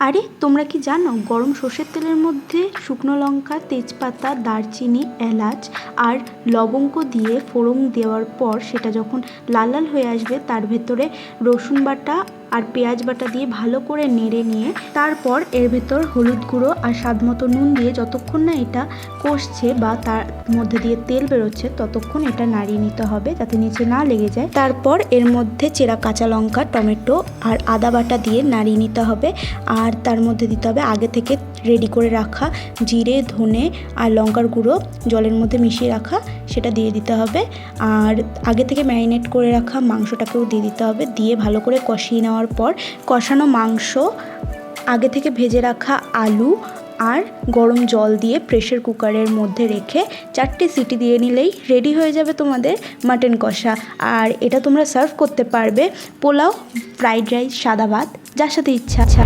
আরে, তোমরা কি জানো, গরম সর্ষের তেলের মধ্যে শুকনো লঙ্কা, তেজপাতা, দারচিনি, এলাচ আর লবঙ্গ দিয়ে ফোড়ন দেওয়ার পর সেটা যখন লাল লাল হয়ে আসবে, তার ভেতরে রসুন বাটা আর পেঁয়াজ বাটা দিয়ে ভালো করে নেড়ে নিয়ে তারপর এর ভেতর হলুদ গুঁড়ো আর স্বাদ মতো নুন দিয়ে যতক্ষণ না এটা কষছে বা তার মধ্যে দিয়ে তেল বেরোচ্ছে ততক্ষণ এটা নাড়িয়ে নিতে হবে যাতে নিচে না লেগে যায়। তারপর এর মধ্যে চেরা কাঁচা লঙ্কা, টমেটো আর আদা বাটা দিয়ে নাড়িয়ে নিতে হবে আর তার মধ্যে দিতে হবে আগে থেকে রেডি করে রাখা জিরে, ধনে আর লঙ্কার গুঁড়ো জলের মধ্যে মিশিয়ে রাখা সেটা দিয়ে দিতে হবে। আর আগে থেকে ম্যারিনেট করে রাখা মাংসটাকেও দিয়ে দিতে হবে। দিয়ে ভালো করে কষিয়ে নেওয়ার পর কষানো মাংস, আগে থেকে ভেজে রাখা আলু আর গরম জল দিয়ে প্রেশার কুকারের মধ্যে রেখে চারটে সিটি দিয়ে নিলেই রেডি হয়ে যাবে তোমাদের মাটন কষা। আর এটা তোমরা সার্ভ করতে পারবে পোলাও, ফ্রাইড রাইস, সাদা ভাত, যার সাথে ইচ্ছা। আচ্ছা